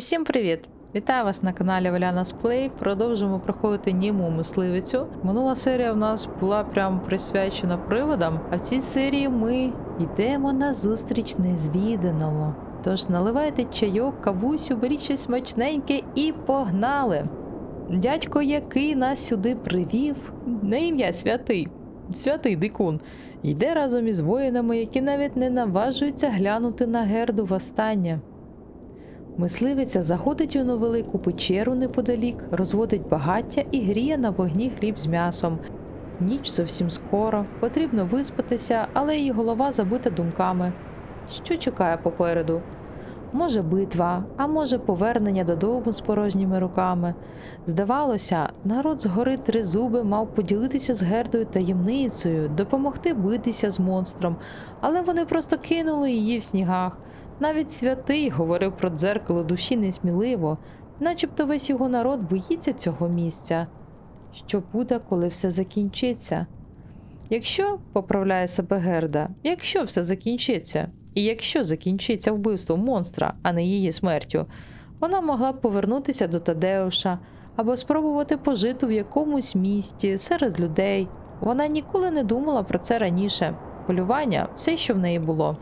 Усім привіт! Вітаю вас на каналі Валяна Сплей. Продовжуємо проходити німу мисливицю. Минула серія в нас була прям присвячена приводам, а в цій серії ми йдемо на зустріч незвіданому. Тож наливайте чайок, кавусю, беріть щось смачненьке і погнали! Дядько, який нас сюди привів, на ім'я святий, святий дикун, йде разом із воїнами, які навіть не наважуються глянути на герду востаннє. Мисливиця заходить у невелику печеру неподалік, розводить багаття і гріє на вогні хліб з м'ясом. Ніч зовсім скоро, потрібно виспатися, але її голова забита думками. Що чекає попереду? Може, битва, а може, повернення додому з порожніми руками. Здавалося, народ з гори Тризуби мав поділитися з Гердою таємницею, допомогти битися з монстром, але вони просто кинули її в снігах. Навіть святий говорив про дзеркало душі несміливо, начебто весь його народ боїться цього місця. Що буде, коли все закінчиться? Якщо, поправляє себе Герда, якщо все закінчиться, і якщо закінчиться вбивство монстра, а не її смертю, вона могла б повернутися до Тадеуша або спробувати пожити в якомусь місті серед людей. Вона ніколи не думала про це раніше. Полювання все, що в неї було.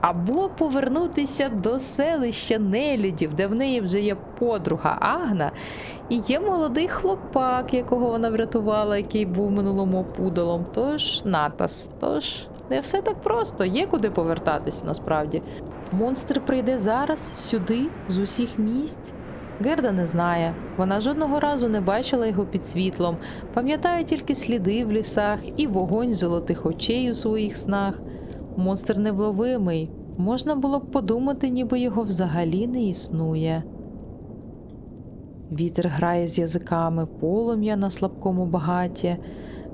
Або повернутися до селища нелюдів, де в неї вже є подруга Агна, і є молодий хлопак, якого вона врятувала, який був минулому пудолом. Тож Натас. Тож не все так просто, є куди повертатися насправді. Монстр прийде зараз, сюди, з усіх місць. Герда не знає. Вона жодного разу не бачила його під світлом, пам'ятає тільки сліди в лісах і вогонь золотих очей у своїх снах. Монстр невловимий. Можна було б подумати, ніби його взагалі не існує. Вітер грає з язиками, полум'я на слабкому багаті.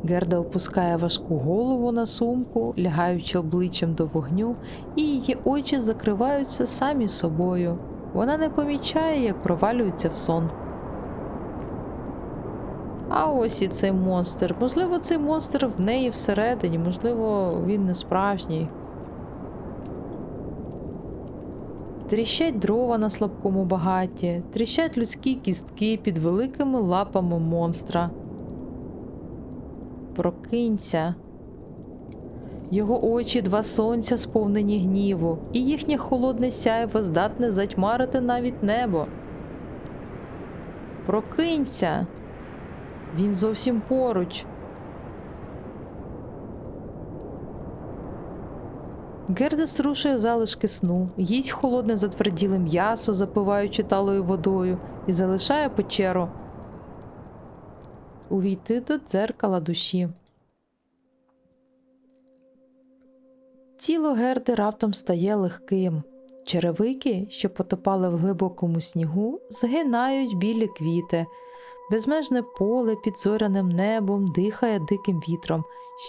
Герда опускає важку голову на сумку, лягаючи обличчям до вогню, і її очі закриваються самі собою. Вона не помічає, як провалюється в сон. А ось і цей монстр. Можливо, цей монстр в неї всередині, можливо, він не справжній. Тріщать дрова на слабкому багаті, тріщать людські кістки під великими лапами монстра. Прокинься. Його очі два сонця сповнені гніву, і їхнє холодне сяйво здатне затьмарити навіть небо. Прокинься. Він зовсім поруч. Герда струшує залишки сну, їсть холодне затверділе м'ясо, запиваючи талою водою, і залишає печеру. Увійти до дзеркала душі. Тіло Герди раптом стає легким. Черевики, що потопали в глибокому снігу, згинають білі квіти. Безмежне поле під зоряним небом дихає диким вітром.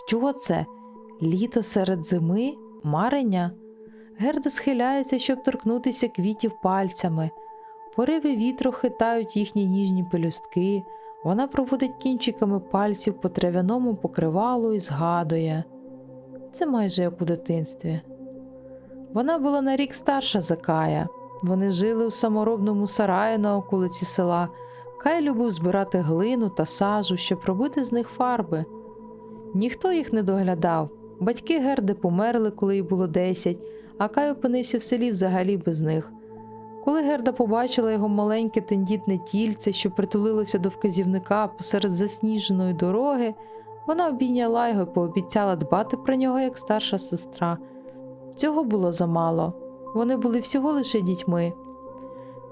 Що це? Літо серед зими? Марення? Герда схиляється, щоб торкнутися квітів пальцями. Пориви вітру хитають їхні ніжні пелюстки. Вона проводить кінчиками пальців по трав'яному покривалу і згадує. Це майже як у дитинстві. Вона була на рік старша за Кая. Вони жили у саморобному сараї на околиці села. Кай любив збирати глину та сажу, щоб робити з них фарби. Ніхто їх не доглядав. Батьки Герди померли, коли їй було 10, а Кай опинився в селі взагалі без них. Коли Герда побачила його маленьке тендітне тільце, що притулилося до вказівника посеред засніженої дороги, вона обійняла його і пообіцяла дбати про нього як старша сестра. Цього було замало. Вони були всього лише дітьми.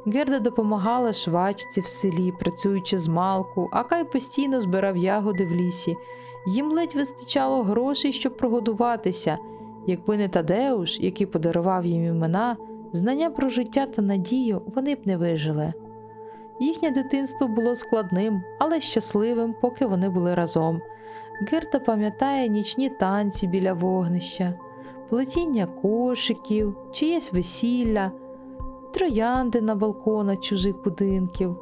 Герда допомагала швачці в селі, працюючи з малку, а Кай постійно збирав ягоди в лісі. Їм ледь вистачало грошей, щоб прогодуватися. Якби не Тадеуш, який подарував їм імена, знання про життя та надію вони б не вижили. Їхнє дитинство було складним, але щасливим, поки вони були разом. Герда пам'ятає нічні танці біля вогнища, плетіння кошиків, чиєсь весілля троянди на балконах чужих будинків.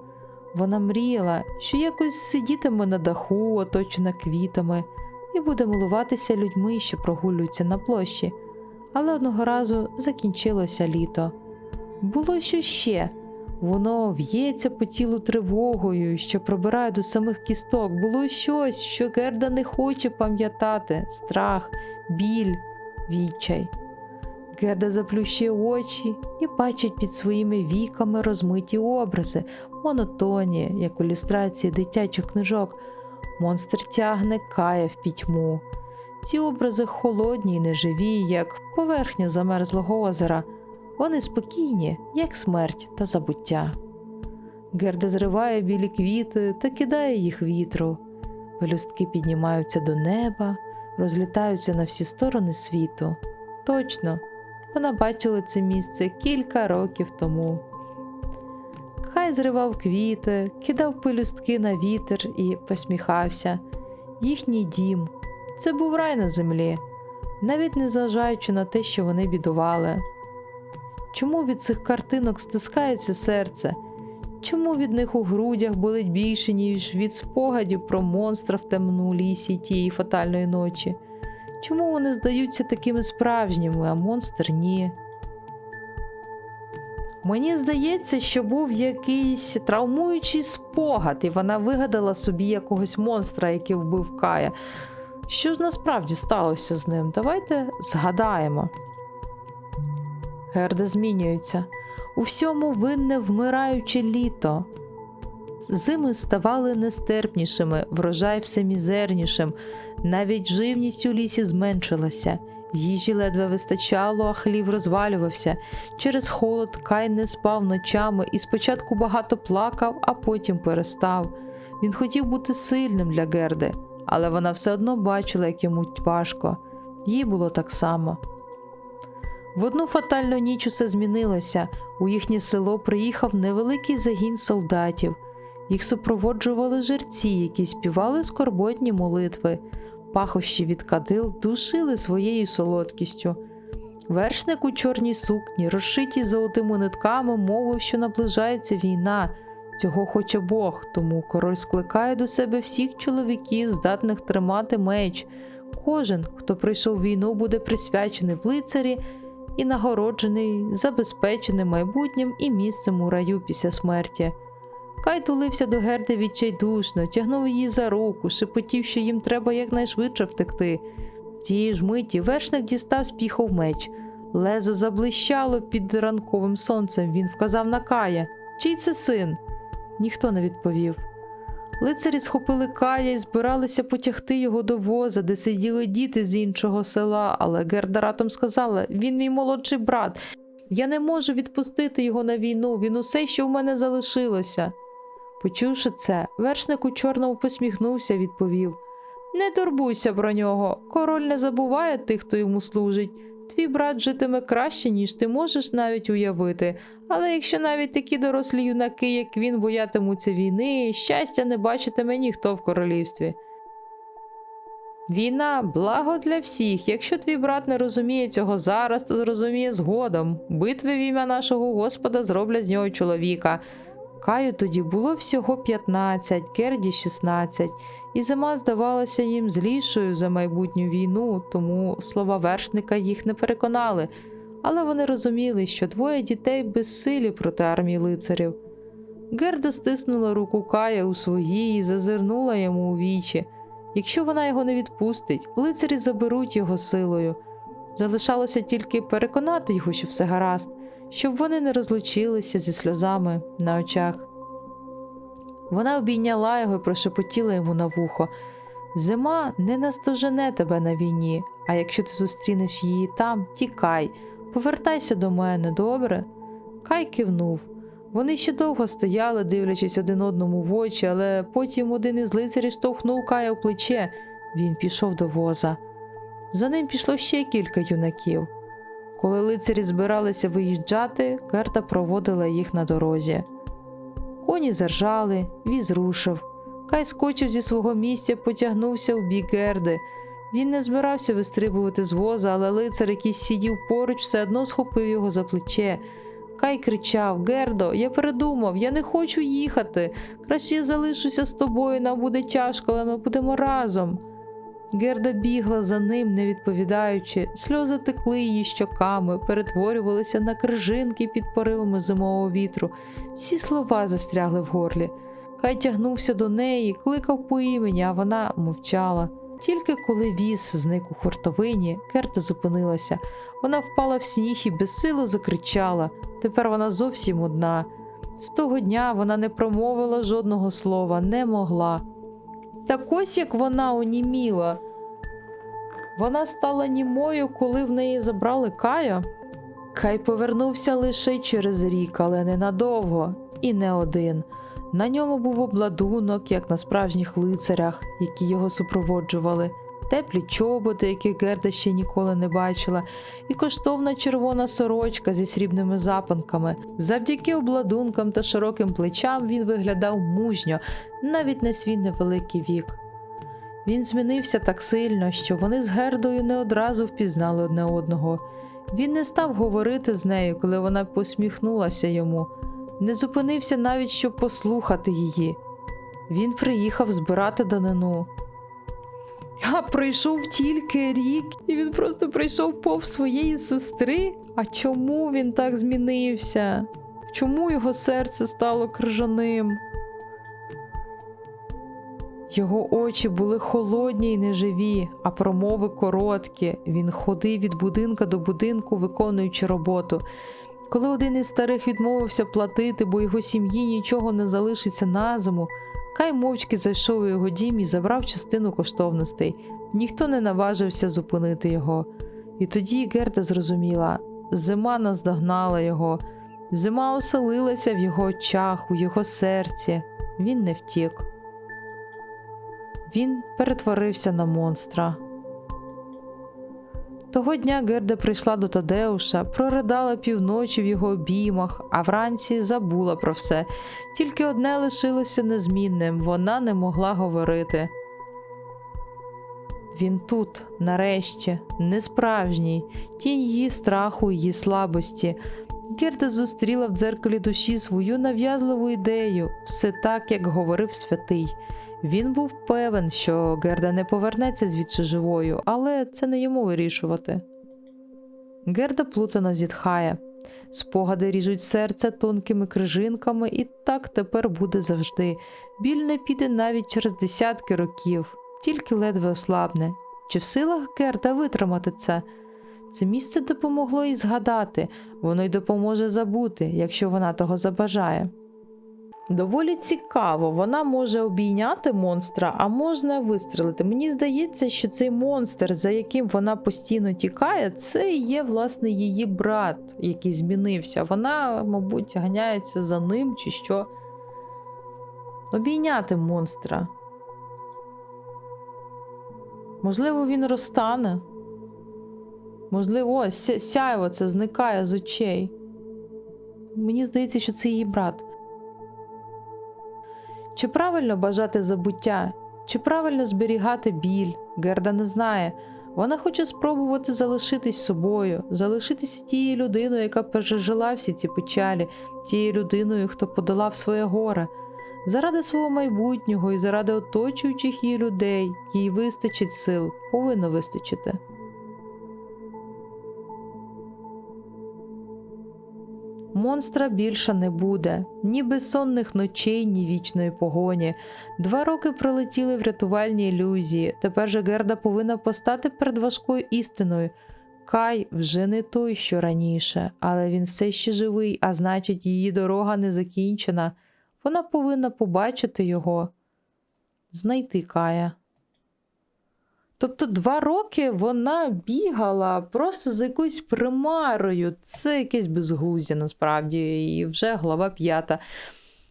Вона мріяла, що якось сидітиме на даху, оточена квітами, і буде милуватися людьми, що прогулюються на площі. Але одного разу закінчилося літо. Було що ще. Воно в'ється по тілу тривогою, що пробирає до самих кісток. Було щось, що Герда не хоче пам'ятати: страх, біль, відчай. Герда заплющує очі і бачить під своїми віками розмиті образи, монотонні, як у ілюстрації дитячих книжок. Монстр тягне кая в пітьму. Ці образи холодні й неживі, як поверхня замерзлого озера. Вони спокійні, як смерть та забуття. Герда зриває білі квіти та кидає їх вітру. Пелюстки піднімаються до неба, розлітаються на всі сторони світу. Точно, вона бачила це місце кілька років тому. Хай зривав квіти, кидав пелюстки на вітер і посміхався. Їхній дім це був рай на землі, навіть не зважаючи на те, що вони бідували. Чому від цих картинок стискається серце? Чому від них у грудях болить більше, ніж від спогадів про монстра в темному лісі тієї фатальної ночі? Чому вони здаються такими справжніми, а монстр ні? Мені здається, що був якийсь травмуючий спогад, і вона вигадала собі якогось монстра, який вбив Кая. Що ж насправді сталося з ним? Давайте згадаємо. Герда змінюється. У всьому винне вмираюче літо. Зими ставали нестерпнішими, врожай все мізернішим, навіть живність у лісі зменшилася. Їжі ледве вистачало, а хлів розвалювався. Через холод Кай не спав ночами і спочатку багато плакав, а потім перестав. Він хотів бути сильним для Герди, але вона все одно бачила, як йому важко. Їй було так само. В одну фатальну ніч усе змінилося. У їхнє село приїхав невеликий загін солдатів. Їх супроводжували жерці, які співали скорботні молитви. Пахощі від кадил душили своєю солодкістю. Вершник у чорній сукні, розшитій золотими нитками, мовив, що наближається війна. Цього хоче Бог, тому король скликає до себе всіх чоловіків, здатних тримати меч. Кожен, хто пройшов війну, буде присвячений в лицарі і нагороджений, забезпечений майбутнім і місцем у раю після смерті. Кай тулився до Герди відчайдушно, тягнув її за руку, шепотів, що їм треба якнайшвидше втекти. Тієї ж миті вершник дістав з піхов меч. Лезо заблищало під ранковим сонцем. Він вказав на Кая. Чий це син? Ніхто не відповів. Лицарі схопили Кая і збиралися потягти його до воза, де сиділи діти з іншого села, але Герда ратом сказала: він мій молодший брат. Я не можу відпустити його на війну, він усе, що в мене залишилося. Почувши це, вершник у чорному посміхнувся, відповів: Не турбуйся про нього, король не забуває тих, хто йому служить. Твій брат житиме краще, ніж ти можеш навіть уявити. Але якщо навіть такі дорослі юнаки, як він, боятимуться війни, щастя не бачитиме ніхто в королівстві. Війна благо для всіх. Якщо твій брат не розуміє цього зараз, то зрозуміє згодом. Битви в ім'я нашого Господа зроблять з нього чоловіка. Каю тоді було всього 15, Керді 16, і зима здавалася їм злішою за майбутню війну, тому слова вершника їх не переконали. Але вони розуміли, що двоє дітей безсилі проти армії лицарів. Герда стиснула руку Кая у своїй і зазирнула йому у вічі. Якщо вона його не відпустить, лицарі заберуть його силою. Залишалося тільки переконати його, що все гаразд, щоб вони не розлучилися зі сльозами на очах. Вона обійняла його і прошепотіла йому на вухо. Зима не настожене тебе на війні, а якщо ти зустрінеш її там, тікай, повертайся до мене, добре? Кай кивнув. Вони ще довго стояли, дивлячись один одному в очі, але потім один із лицарів штовхнув Кая в плече. Він пішов до воза. За ним пішло ще кілька юнаків. Коли лицарі збиралися виїжджати, Керта проводила їх на дорозі. Коні заржали, віз рушив. Кай скочив зі свого місця, потягнувся у бік Герди. Він не збирався вистрибувати з воза, але лицар, який сидів поруч, все одно схопив його за плече. Кай кричав: Гердо, я передумав, я не хочу їхати. Краще я залишуся з тобою, нам буде тяжко, але ми будемо разом. Герда бігла за ним, не відповідаючи, сльози текли її щоками, перетворювалися на крижинки під поривами зимового вітру. Всі слова застрягли в горлі. Кай тягнувся до неї, кликав по імені, а вона мовчала. Тільки коли віз зник у хуртовині, Герда зупинилася. Вона впала в сніг і безсило закричала. Тепер вона зовсім одна. З того дня вона не промовила жодного слова, не могла. Так ось як вона оніміла. Вона стала німою, коли в неї забрали Кая. Кай повернувся лише через рік, але ненадовго, і не один. На ньому був обладунок, як на справжніх лицарях, які його супроводжували, теплі чоботи, яких Герда ще ніколи не бачила, і коштовна червона сорочка зі срібними запанками. Завдяки обладункам та широким плечам він виглядав мужньо, навіть на свій невеликий вік. Він змінився так сильно, що вони з Гердою не одразу впізнали одне одного. Він не став говорити з нею, коли вона посміхнулася йому, не зупинився навіть, щоб послухати її. Він приїхав збирати данину. А пройшов тільки рік, і він просто прийшов повз своєї сестри. А чому він так змінився? Чому його серце стало крижаним? Його очі були холодні й неживі, а промови короткі. Він ходив від будинка до будинку, виконуючи роботу. Коли один із старих відмовився платити, бо його сім'ї нічого не залишиться на зиму, Кай мовчки зайшов у його дім і забрав частину коштовностей. Ніхто не наважився зупинити його. І тоді Герда зрозуміла зима наздогнала його, зима оселилася в його очах, у його серці. Він не втік. Він перетворився на монстра. Того дня Герда прийшла до Тадеуша, проридала півночі в його обіймах, а вранці забула про все. Тільки одне лишилося незмінним вона не могла говорити. Він тут, нарешті, несправжній, тінь її страху, її слабості. Герда зустріла в дзеркалі душі свою нав'язливу ідею, все так, як говорив святий. Він був певен, що Герда не повернеться звідси живою, але це не йому вирішувати. Герда плутано зітхає. Спогади ріжуть серце тонкими крижинками, і так тепер буде завжди. Біль не піде навіть через десятки років, тільки ледве ослабне. Чи в силах Герда витримати це? Це місце допомогло їй згадати, воно й допоможе забути, якщо вона того забажає. Доволі цікаво, вона може обійняти монстра, а можна вистрелити. Мені здається, що цей монстр, за яким вона постійно тікає, це є власне її брат, який змінився. Вона, мабуть, ганяється за ним чи що. Обійняти монстра. Можливо, він розтане. Можливо, ось ся- сяйво це зникає з очей. Мені здається, що це її брат. Чи правильно бажати забуття, чи правильно зберігати біль? Герда не знає. Вона хоче спробувати залишитись собою, залишитися тією людиною, яка пережила всі ці печалі, тією людиною, хто подолав своє горе. Заради свого майбутнього і заради оточуючих її людей, їй вистачить сил, повинно вистачити. Монстра більше не буде, ні безсонних ночей, ні вічної погоні. Два роки пролетіли в рятувальній ілюзії. Тепер же Герда повинна постати перед важкою істиною. Кай вже не той, що раніше, але він все ще живий, а значить, її дорога не закінчена. Вона повинна побачити його, знайти Кая. Тобто два роки вона бігала просто за якоюсь примарою. Це якесь безглуздя насправді, і вже глава п'ята.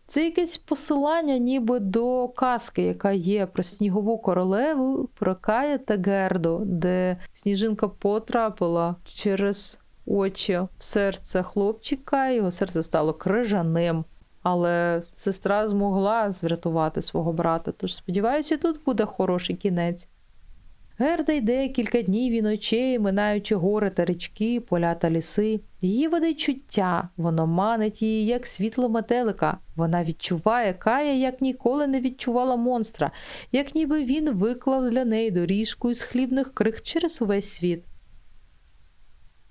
Це якесь посилання ніби до казки, яка є про снігову королеву, про Кая та Герду, де сніжинка потрапила через очі в серце хлопчика, його серце стало крижаним. Але сестра змогла врятувати свого брата. Тож сподіваюся, тут буде хороший кінець. Герда йде кілька днів і ночей, минаючи гори та річки, поля та ліси. Її веде чуття, воно манить її, як світло метелика. Вона відчуває кая, як ніколи не відчувала монстра, як ніби він виклав для неї доріжку із хлібних крих через увесь світ.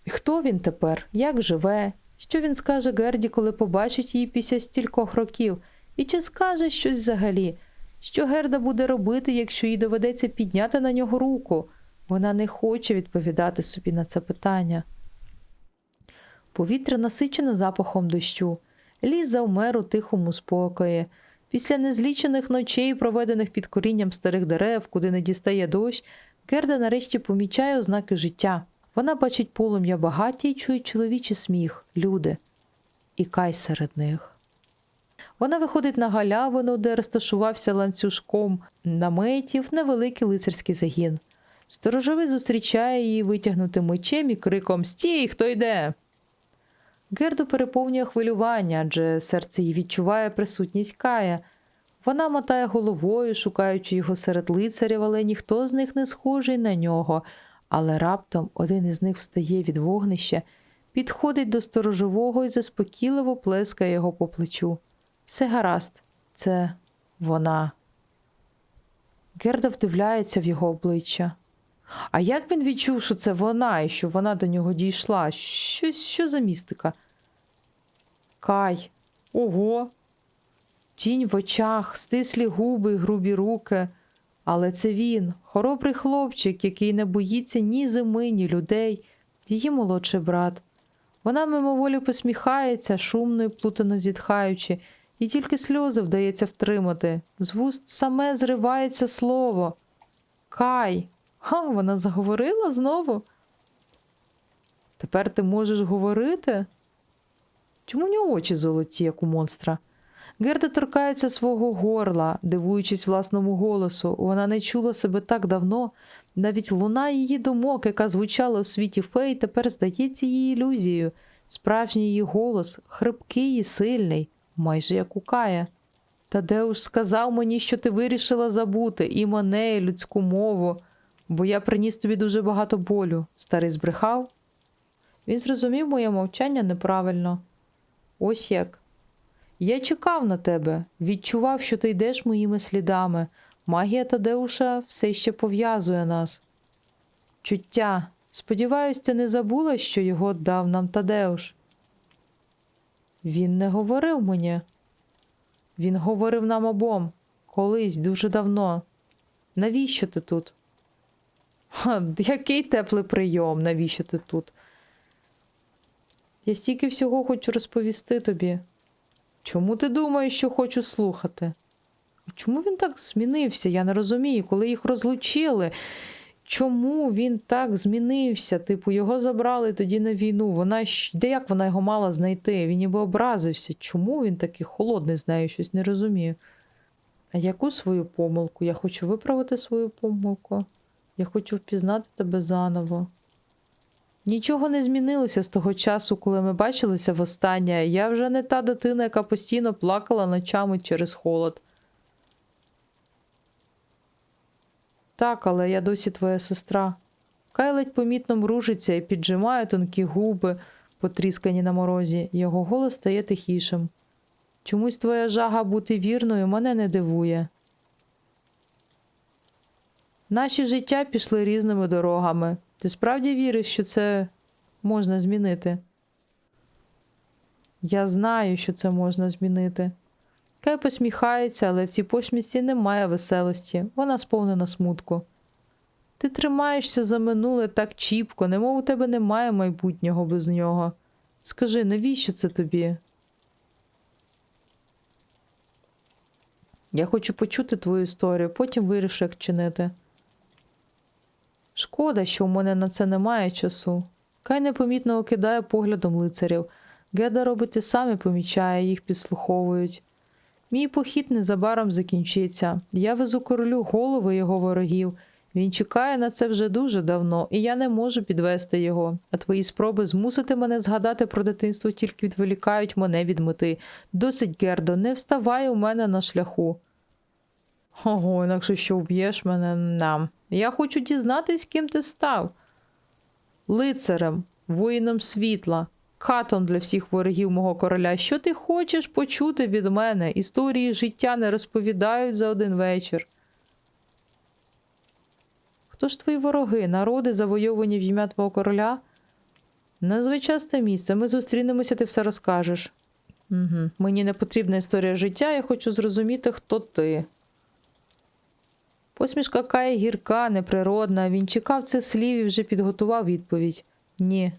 Хто він тепер? Як живе? Що він скаже Герді, коли побачить її після стількох років? І чи скаже щось взагалі? Що Герда буде робити, якщо їй доведеться підняти на нього руку? Вона не хоче відповідати собі на це питання. Повітря насичене запахом дощу. Ліс завмер у тихому спокої. Після незлічених ночей, проведених під корінням старих дерев, куди не дістає дощ, Герда нарешті помічає ознаки життя. Вона бачить полум'я багаття і чує чоловічий сміх, люди. І кай серед них. Вона виходить на галявину, де розташувався ланцюжком наметів невеликий лицарський загін. Сторожовий зустрічає її витягнутим мечем і криком Стій, хто йде. Герду переповнює хвилювання, адже серце її відчуває присутність Кая. Вона мотає головою, шукаючи його серед лицарів, але ніхто з них не схожий на нього. Але раптом один із них встає від вогнища, підходить до сторожового і заспокійливо плескає його по плечу. Все гаразд, це вона. Герда вдивляється в його обличчя. А як він відчув, що це вона і що вона до нього дійшла? Щось що за містика? Кай. Ого. Тінь в очах, стислі губи, грубі руки. Але це він, хоробрий хлопчик, який не боїться ні зими, ні людей, її молодший брат. Вона мимоволі посміхається, шумно і плутано зітхаючи, і тільки сльози вдається втримати. З вуст саме зривається слово. Кай. Ха, вона заговорила знову. Тепер ти можеш говорити? Чому в нього очі золоті, як у монстра? Герда торкається свого горла, дивуючись власному голосу. Вона не чула себе так давно. Навіть луна її думок, яка звучала у світі фей, тепер здається її ілюзією. Справжній її голос, хрипкий і сильний, майже як у Кая. Тадеуш сказав мені, що ти вирішила забути і мене, і людську мову, бо я приніс тобі дуже багато болю. Старий збрехав. Він зрозумів моє мовчання неправильно. Ось як. Я чекав на тебе, відчував, що ти йдеш моїми слідами. Магія Тадеуша все ще пов'язує нас. Чуття. Сподіваюсь, ти не забула, що його дав нам Тадеуш. Він не говорив мені. Він говорив нам обом колись дуже давно. Навіщо ти тут? Ха, який теплий прийом, навіщо ти тут? Я стільки всього хочу розповісти тобі. Чому ти думаєш, що хочу слухати? Чому він так змінився? Я не розумію, коли їх розлучили. Чому він так змінився? Типу, його забрали тоді на війну. Вона де як вона його мала знайти? Він ніби образився. Чому він такий холодний з нею? Щось не розумію. А яку свою помилку? Я хочу виправити свою помилку. Я хочу впізнати тебе заново. Нічого не змінилося з того часу, коли ми бачилися востаннє. Я вже не та дитина, яка постійно плакала ночами через холод. Так, але я досі твоя сестра. Кай ледь помітно мружиться і піджимає тонкі губи, потріскані на морозі. Його голос стає тихішим. Чомусь твоя жага бути вірною мене не дивує. Наші життя пішли різними дорогами. Ти справді віриш, що це можна змінити? Я знаю, що це можна змінити. Кай посміхається, але в цій посмішці немає веселості, вона сповнена смутку. Ти тримаєшся за минуле так чіпко, немов у тебе немає майбутнього без нього. Скажи, навіщо це тобі? Я хочу почути твою історію, потім вирішу, як чинити. Шкода, що у мене на це немає часу. Кай непомітно окидає поглядом лицарів. Геда робить те саме, помічає, їх підслуховують. Мій похід незабаром закінчиться. Я везу королю голови його ворогів. Він чекає на це вже дуже давно, і я не можу підвести його. А твої спроби змусити мене згадати про дитинство тільки відволікають мене від мети. Досить, Гердо, не вставай у мене на шляху. Ого, інакше що вб'єш мене нам. Я хочу дізнатись, ким ти став. Лицарем, воїном світла, катом для всіх ворогів мого короля. Що ти хочеш почути від мене? Історії життя не розповідають за один вечір. Хто ж твої вороги, народи, завойовані в ім'я твого короля? Незвичайне місце. Ми зустрінемося, ти все розкажеш. Угу. Мені не потрібна історія життя, я хочу зрозуміти, хто ти. Посмішка Кая гірка, неприродна. Він чекав цих слів і вже підготував відповідь. Ні.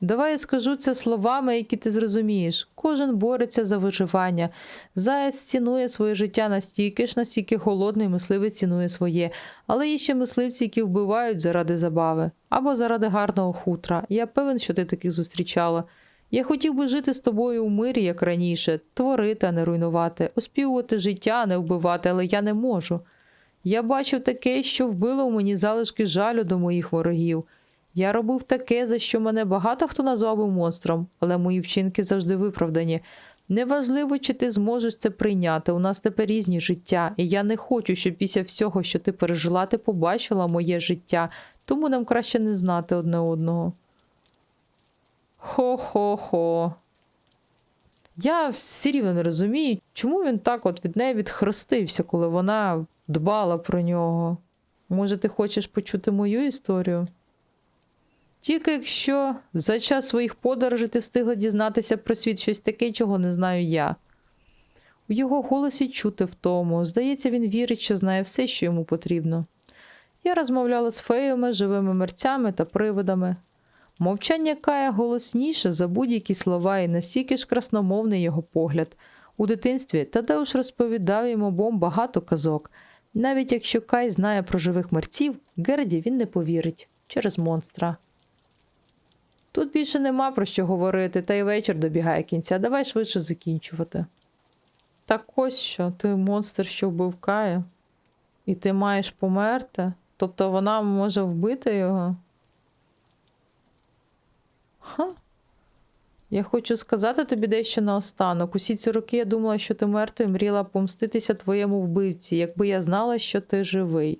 Давай я скажу це словами, які ти зрозумієш. Кожен бореться за виживання. Заяць цінує своє життя настільки ж, настільки голодний мисливець цінує своє. Але є ще мисливці, які вбивають заради забави або заради гарного хутра. Я певен, що ти таких зустрічала. Я хотів би жити з тобою у мирі, як раніше, творити, а не руйнувати, оспівувати життя, а не вбивати, але я не можу. Я бачив таке, що вбило у мені залишки жалю до моїх ворогів. Я робив таке, за що мене багато хто назвав би монстром, але мої вчинки завжди виправдані. Неважливо, чи ти зможеш це прийняти. У нас тепер різні життя, і я не хочу, щоб після всього, що ти пережила, ти побачила моє життя, тому нам краще не знати одне одного. Хо-хо-хо. Я все рівно не розумію, чому він так от від неї відхрестився, коли вона дбала про нього. Може, ти хочеш почути мою історію? Тільки якщо за час своїх подорожей ти встигла дізнатися про світ щось таке, чого не знаю я. У його голосі чути втому. Здається, він вірить, що знає все, що йому потрібно. Я розмовляла з феями, живими мерцями та привидами. Мовчання кає голосніше за будь-які слова і настільки ж красномовний його погляд. У дитинстві Тадеуш розповідав йому обом багато казок. Навіть якщо Кай знає про живих мерців, Герді він не повірить через монстра. Тут більше нема про що говорити, та й вечір добігає кінця. Давай швидше закінчувати. Так ось що, ти монстр, що вбив Кая, і ти маєш померти? Тобто вона може вбити його? Ха? Я хочу сказати тобі дещо наостанок. Усі ці роки я думала, що ти мертвий, мріла помститися твоєму вбивці, якби я знала, що ти живий.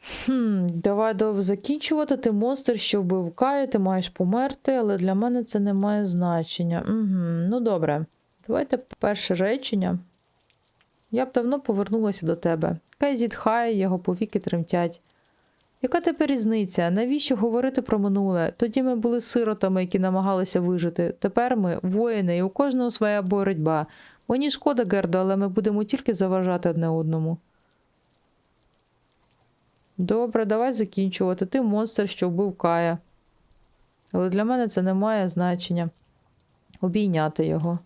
Хм, давай закінчувати. Ти монстр, що вбив Каю, ти маєш померти, але для мене це не має значення. Угу, Ну добре. Давайте перше речення. Я б давно повернулася до тебе. Кай зітхає, його повіки тремтять. Яка тепер різниця? Навіщо говорити про минуле? Тоді ми були сиротами, які намагалися вижити. Тепер ми воїни, і у кожного своя боротьба. Мені шкода, Гердо, але ми будемо тільки заважати одне одному. Добре, давай закінчувати. Ти монстр, що вбив Кая. Але для мене це не має значення. Обійняти його.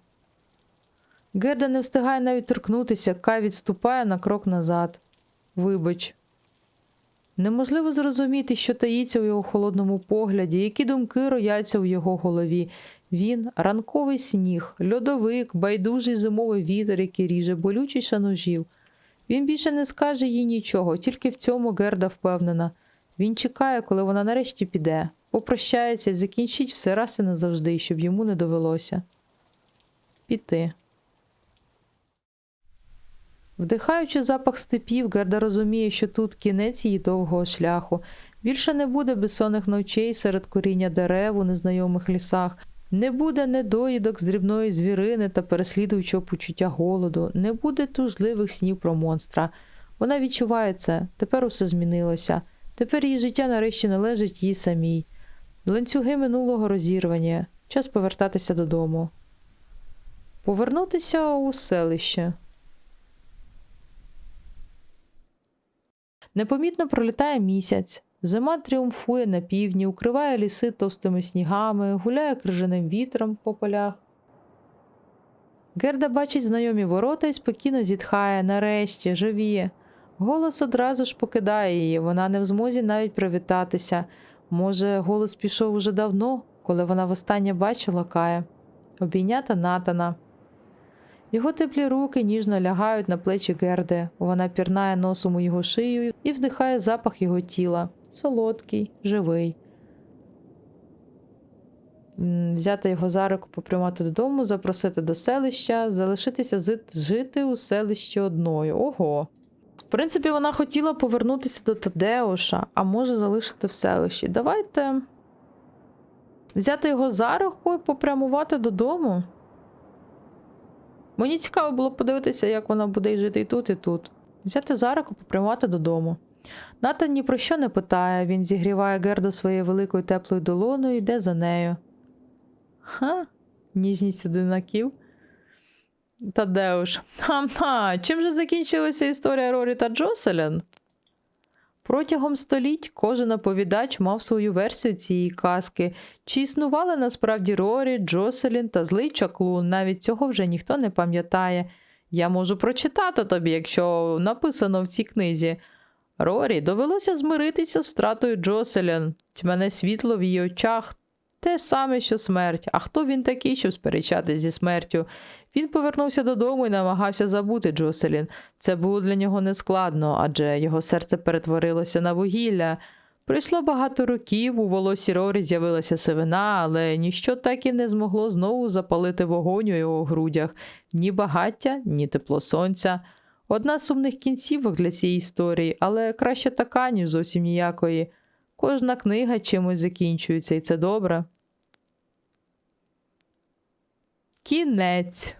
Герда не встигає навіть торкнутися, Кай відступає на крок назад. Вибач. Неможливо зрозуміти, що таїться у його холодному погляді, які думки рояться в його голові. Він ранковий сніг, льодовик, байдужий зимовий вітер, який ріже, болючий шаножів. Він більше не скаже їй нічого, тільки в цьому Герда впевнена. Він чекає, коли вона нарешті піде, попрощається і закінчить все раз і назавжди, щоб йому не довелося. Піти. Вдихаючи запах степів, Герда розуміє, що тут кінець її довгого шляху. Більше не буде безсонних ночей серед коріння дерев у незнайомих лісах, не буде недоїдок з дрібної звірини та переслідуючого почуття голоду, не буде тужливих снів про монстра. Вона відчуває це, тепер усе змінилося. Тепер її життя нарешті належить їй самій. Ланцюги минулого розірвання, час повертатися додому. Повернутися у селище. Непомітно пролітає місяць. Зима тріумфує на півдні, укриває ліси товстими снігами, гуляє крижаним вітром по полях. Герда бачить знайомі ворота і спокійно зітхає, нарешті, живіє. Голос одразу ж покидає її, вона не в змозі навіть привітатися. Може, голос пішов уже давно, коли вона востаннє бачила Кая. Обійнята Натана. Його теплі руки ніжно лягають на плечі Герди. Вона пірнає носом у його шию і вдихає запах його тіла. Солодкий, живий. Взяти його за руку, попрямати додому, запросити до селища, залишитися жити у селищі одною. Ого. В принципі, вона хотіла повернутися до Тадеуша, а може залишити в селищі. Давайте взяти його за руку і попрямувати додому. Мені цікаво було подивитися, як вона буде жити і тут, і тут. Взяти за руку, попрямувати додому. Натан ні про що не питає, він зігріває Герду своєю великою теплою долоною і йде за нею. Ха, ніжність одинаків. Тадеуш. Ха-ха, чим же закінчилася історія Рорі та Джоселін? Протягом століть кожен оповідач мав свою версію цієї казки. Чи існували насправді Рорі, Джоселін та злий чаклун, навіть цього вже ніхто не пам'ятає. Я можу прочитати тобі, якщо написано в цій книзі. Рорі довелося змиритися з втратою Джоселін. Тьмяне світло в її очах те саме, що смерть. А хто він такий, щоб сперечати зі смертю? Він повернувся додому і намагався забути Джоселін. Це було для нього нескладно, адже його серце перетворилося на вугілля. Пройшло багато років, у волосі Рорі з'явилася сивина, але ніщо так і не змогло знову запалити вогонь у його грудях ні багаття, ні тепло сонця. Одна з сумних кінцівок для цієї історії, але краще така, ніж зовсім ніякої. Кожна книга чимось закінчується, і це добре. Кінець.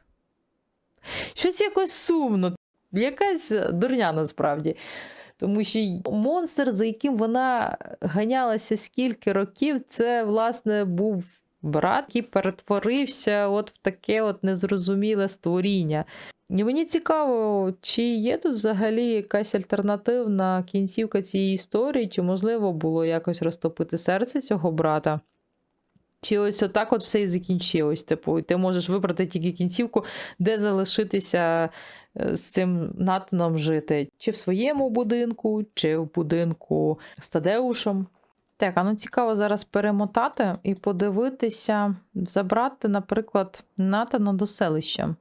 Щось якось сумно. Якась дурня насправді. Тому що монстр, за яким вона ганялася скільки років, це, власне, був брат, який перетворився от в таке от незрозуміле створіння. І мені цікаво, чи є тут взагалі якась альтернативна кінцівка цієї історії, чи можливо було якось розтопити серце цього брата? Чи ось отак от все і закінчилось. Типу, і ти можеш вибрати тільки кінцівку, де залишитися е, з цим Натаном жити, чи в своєму будинку, чи в будинку з Тадеушем. Так, а ну цікаво зараз перемотати і подивитися, забрати, наприклад, Натана до селища.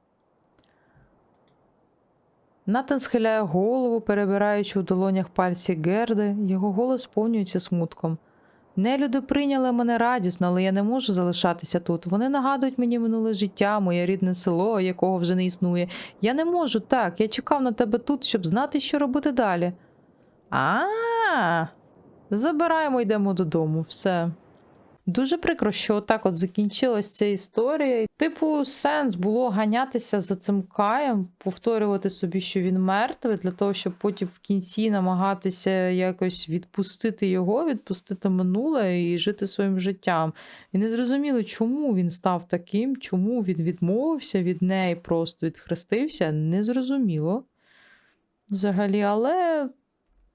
Натан схиляє голову, перебираючи у долонях пальці Герди, його голос сповнюється смутком. Нелюди прийняли мене радісно, але я не можу залишатися тут. Вони нагадують мені минуле життя, моє рідне село, якого вже не існує. Я не можу так. Я чекав на тебе тут, щоб знати, що робити далі. А, забираємо, йдемо додому, все. Дуже прикро, що отак от закінчилась ця історія. Типу, сенс було ганятися за цим каєм, повторювати собі, що він мертвий, для того, щоб потім в кінці намагатися якось відпустити його, відпустити минуле і жити своїм життям. І не зрозуміли, чому він став таким, чому він відмовився від неї, просто відхрестився. Незрозуміло. Взагалі, але,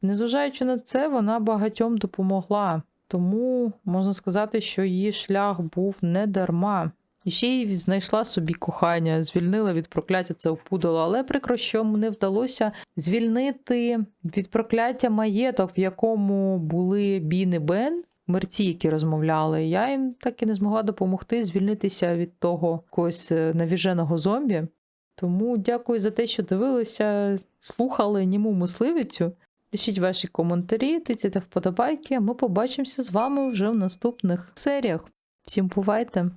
незважаючи на це, вона багатьом допомогла. Тому можна сказати, що її шлях був не дарма. І ще й знайшла собі кохання, звільнила від прокляття це опудало, але прикро, що не вдалося звільнити від прокляття маєток, в якому були Бін і Бен, мерці, які розмовляли. Я їм так і не змогла допомогти звільнитися від того якогось е, навіженого зомбі. Тому дякую за те, що дивилися, слухали німу мисливицю. Пишіть ваші коментарі, тиці та вподобайки. Ми побачимося з вами вже в наступних серіях. Всім бувайте!